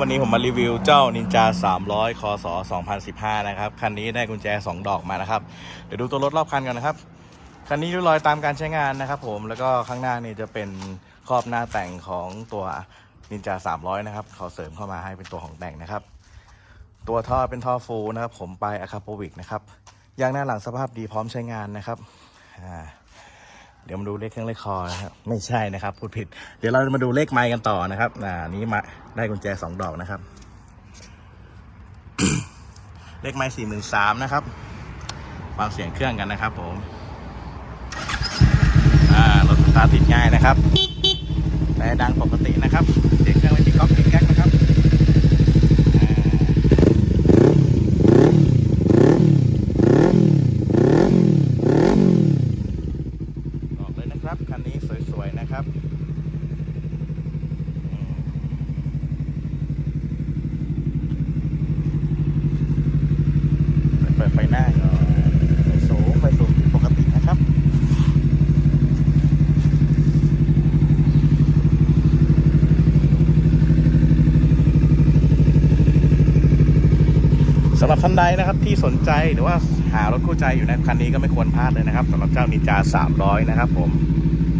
วันนี้ผมมารีวิวเจ้านินจา300 คศ 2015 นะครับ คันนี้ได้กุญแจ 2 ดอกมานะครับ เดี๋ยวดูตัวรถรอบคันกันนะครับ คันนี้ริ้วรอยตามการใช้งานนะครับผม แล้วก็ข้างหน้านี่จะเป็นครอบหน้าแต่งของตัวนินจา300 นะครับ เขาเสริมเข้ามาให้เป็นตัวของแต่งนะครับ ตัวท่อเป็นท่อฟูนะครับ ผมปลายอะคาโปวิกนะครับ ยางหน้าหลังสภาพดีพร้อมใช้งานนะครับ อ่า เดี๋ยวมาดูเลขเครื่องเลขคอนะครับไม่ใช่นะครับ พูดผิด เดี๋ยวเรามาดูเลขไม้กันต่อนะครับอ่านี้มาได้กุญแจสองดอกนะครับ เลขไม้สี่หมื่นสามนะครับฟังเสียงเครื่องกันนะครับผมอ่ารถสตาร์ทติดง่ายนะครับ แต่ดังปกตินะครับ เสียงเครื่องไม่ติดก๊อกติดแก๊กนะครับอ่าบอกเลยนะ ครับคันนี้สวยๆนะครับเปิดไฟหน้าก่อนไฟสูงไฟสูงปกตินะครับสำหรับท่านใดนะครับที่สนใจหรือว่าหารถคู่ใจอยู่ในคันนี้ก็ไม่ควรพลาดเลยนะครับสำหรับเจ้านินจา300 นะครับผม